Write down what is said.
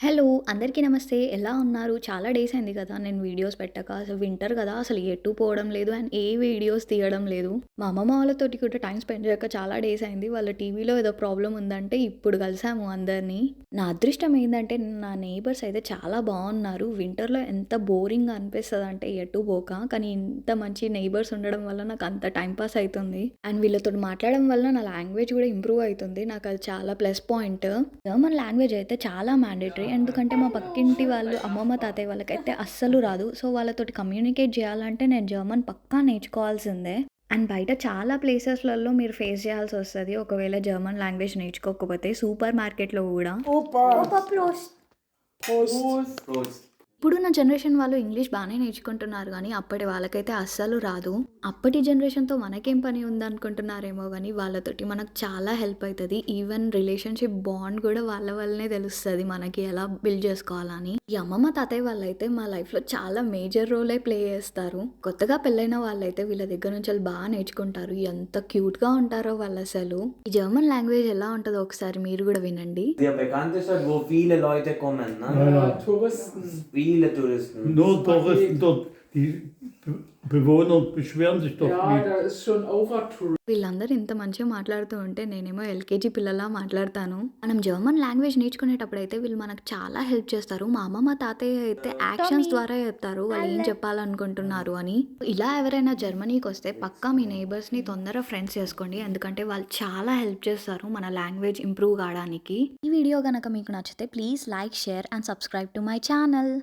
Hello! అందరికీ నమస్తే. ఎలా ఉన్నారు? చాలా డేస్ అయింది కదా! నేను వీడియోస్ పెట్టక. అసలు వింటర్ కదా! అసలు ఎటు పోవడం లేదు. అండ్ ఏ వీడియోస్ తీయడం లేదు. మా అమ్మమ్మ వాళ్ళతోటి కూడా టైం స్పెండ్ చేయక చాలా డేస్ అయింది. వాళ్ళ టీవీలో ఏదో ప్రాబ్లం ఉందంటే ఇప్పుడు కలిసాము అందరిని. నా అదృష్టం ఏంటంటే నా నేబర్స్ అయితే చాలా బాగున్నారు వింటర్‌లో ఎంత బోరింగ్ అనిపిస్తుంది అంటే ఎటు పోక. కానీ ఇంత మంచి నేబర్స్ ఉండడం వల్ల నాకు అంత టైం పాస్ అవుతుంది అండ్ వీళ్ళతో మాట్లాడడం వల్ల నా లాంగ్వేజ్ కూడా ఇంప్రూవ్ అవుతుంది నాకు అది చాలా ప్లస్ పాయింట్. జర్మన్ లాంగ్వేజ్ అయితే చాలా మ్యాండేటరీ. ఎందుకంటే మా పక్కింటి వాళ్ళు అమ్మమ్మ, తాతయ్య వాళ్ళకైతే అస్సలు రాదు. సో వాళ్ళతోటి కమ్యూనికేట్ చేయాలంటే నేను జర్మన్ పక్కా నేర్చుకోవాల్సిందే. అండ్ బయట చాలా ప్లేసెస్‌లలో మీరు ఫేస్ చేయాల్సొస్తది. ఒకవేళ జర్మన్ లాంగ్వేజ్ నేర్చుకోకపోతే సూపర్ మార్కెట్‌లో కూడా. ఇప్పుడున్న జనరేషన్ వాళ్ళు ఇంగ్లీష్ బానే నేర్చుకుంటున్నారు గానీ, అప్పటి వాళ్ళకైతే అస్సలు రాదు. అప్పటి జనరేషన్‌తో మనకేం పని ఉందనుకుంటున్నారేమో గానీ, వాళ్ళతోటి మనకు చాలా హెల్ప్ అయితది. ఈవెన్ రిలేషన్‌షిప్ బాండ్ కూడా వాళ్ళ వల్లనే తెలుస్తది మనకి ఎలా బిల్డ్ చేసుకోవాలని. ఈ అమ్మమ్మ, తాతయ్య వాళ్ళైతే మా లైఫ్‌లో చాలా మేజర్ రోలే ప్లే చేస్తారు. కొత్తగా పెళ్ళైన వాళ్ళైతే వీళ్ళ దగ్గర నుంచెల్లి బా నేర్చుకుంటారు. ఎంత క్యూట్‌గా ఉంటారో వాళ్ళసలు. ఈ జర్మన్ లాంగ్వేజ్ ఎలా ఉంటదో ఒకసారి మీరు కూడా వినండి. Viele. Touristen. Nur Touristen dort, die Be- Bewohner beschweren sich doch Ja, nicht. da ist schon Overtourism. వీళ్ళందరూ ఇంత మంచిగా మాట్లాడుతూ ఉంటే నేనేమో ఎల్‌కేజీ పిల్లలా మాట్లాడతాను. మనం జర్మన్ లాంగ్వేజ్ నేర్చుకునేటప్పుడైతే వీళ్ళు మనకు చాలా హెల్ప్ చేస్తారు. మా అమ్మమ్మ, తాతయ్య అయితే యాక్షన్స్ ద్వారా చెప్తారు. వాళ్ళు ఏం చెప్పాలనుకుంటున్నారు అని. ఇలా ఎవరైనా జర్మనీకొస్తే పక్కా మీ నైబర్స్‌ని తొందరగా ఫ్రెండ్స్ చేసుకోండి. ఎందుకంటే వాళ్ళు చాలా హెల్ప్ చేస్తారు మన లాంగ్వేజ్ ఇంప్రూవ్ కావడానికి. ఈ వీడియో గనక మీకు నచ్చితే please like, share and subscribe to my channel.